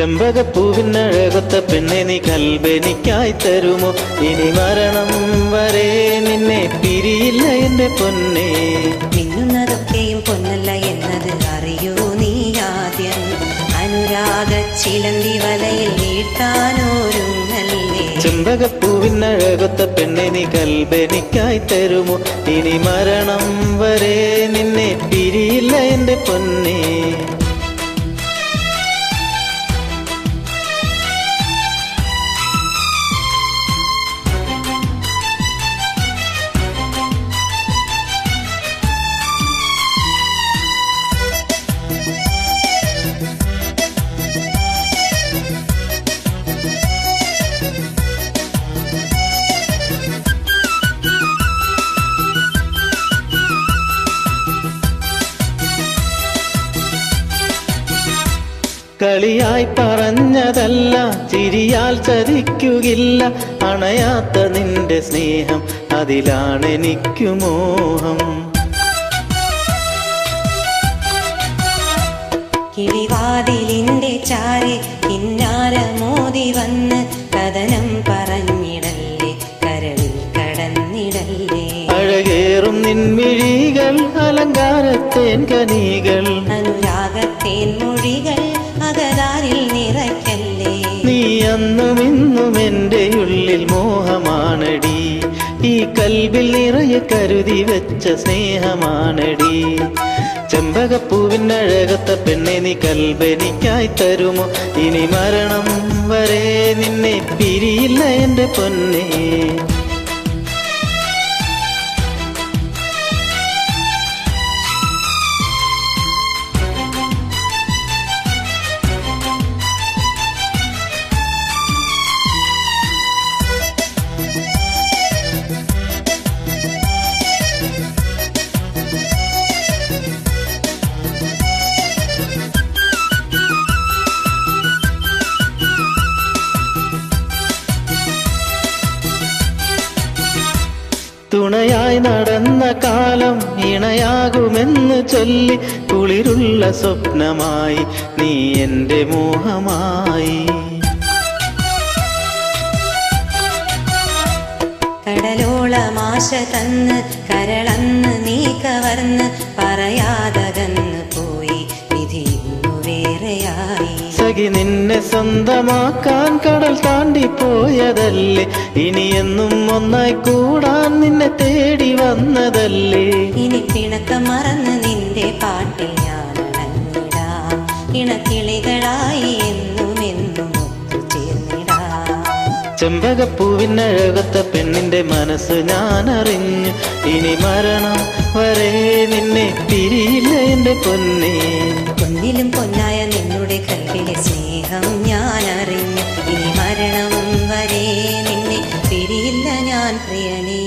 ചെമ്പകപ്പൂവിനഴകൊത്ത പെണ്ണെ നീ കൽബനിക്കായി തരുമോ? ഇനി മരണം വരെ നിന്നെ പിരിയില്ല എന്റെ പൊന്നെ. മിന്നുന്നതൊക്കെയും പൊന്നല്ല എന്നത് അറിയൂ നീ ആദ്യം. അനുരാഗ ചിലന്തി വലയിൽ വീട്ടാനോരുങ്ങല്ലേ ചെമ്പകപ്പൂവിനഴകൊത്ത പെണ്ണെ നീ കൽബനിക്കായി തരുമോ? ഇനി മരണം വരെ നിന്നെ പിരിയില്ല എന്റെ പൊന്നേ. കളിയായി പറഞ്ഞതല്ല ചിരിയാൽ ചതിക്കുകില്ല. അണയാത്ത നിന്റെ സ്നേഹം അതിലാണെനിക്കു മോഹം. കിളിവാതിലിന്റെ ചാരി പിന്നാല മോതി വന്ന് കഥനം പറഞ്ഞിടല്ലേ കരളിൽ കടന്നിടല്ലേ. അഴകേറും നിൻമിഴികൾ അലങ്കാരത്തേൻ കനികൾ എന്റെ ഉള്ളിൽ മോഹമാണടി. ഈ കൽവിൽ നിറയെ കരുതി വെച്ച സ്നേഹമാണടി. ചെമ്പകപ്പൂവിനഴകത്ത പെണ്ണെ നീ കൽബനിക്കായി തരുമോ? ഇനി മരണം വരെ നിന്നെ പിരിയില്ല എന്റെ പൊന്നേ. തുണയായി നടന്ന കാലം ഇണയാകുമെന്ന് ചൊല്ലി കുളിരുള്ള സ്വപ്നമായി നീ എന്റെ മോഹമായി. കടലോളമാശ തന്ന് കരളന്ന് വേറെയായി നിന്നെ സ്വന്തമാക്കാൻ കടൽ താണ്ടി പോയതല്ലേ? ഇനിയെന്നും ഒന്നായി കൂടാൻ നിന്നെ തേടി വന്നതല്ലേ? ഇനി പിണക്കം മറന്ന് നിന്റെ പാട്ടിൽ ഞാൻ അണഞ്ഞിടാം ഇണക്കിളികളായി എന്നും എന്നും ഒത്തുചേർന്നിടാം ചെമ്പകപ്പൂവിനഴകത്ത പെണ്ണിന്റെ മനസ്സ് ഞാൻ അറിഞ്ഞു ഇനി മരണം വരെ നിന്നെ പിരിയില്ല എന്റെ പൊന്ന. അറിഞ്ഞ് ഇനി മരണവും വരെ നിന്നെ തിരിയില്ല ഞാൻ പ്രിയണേ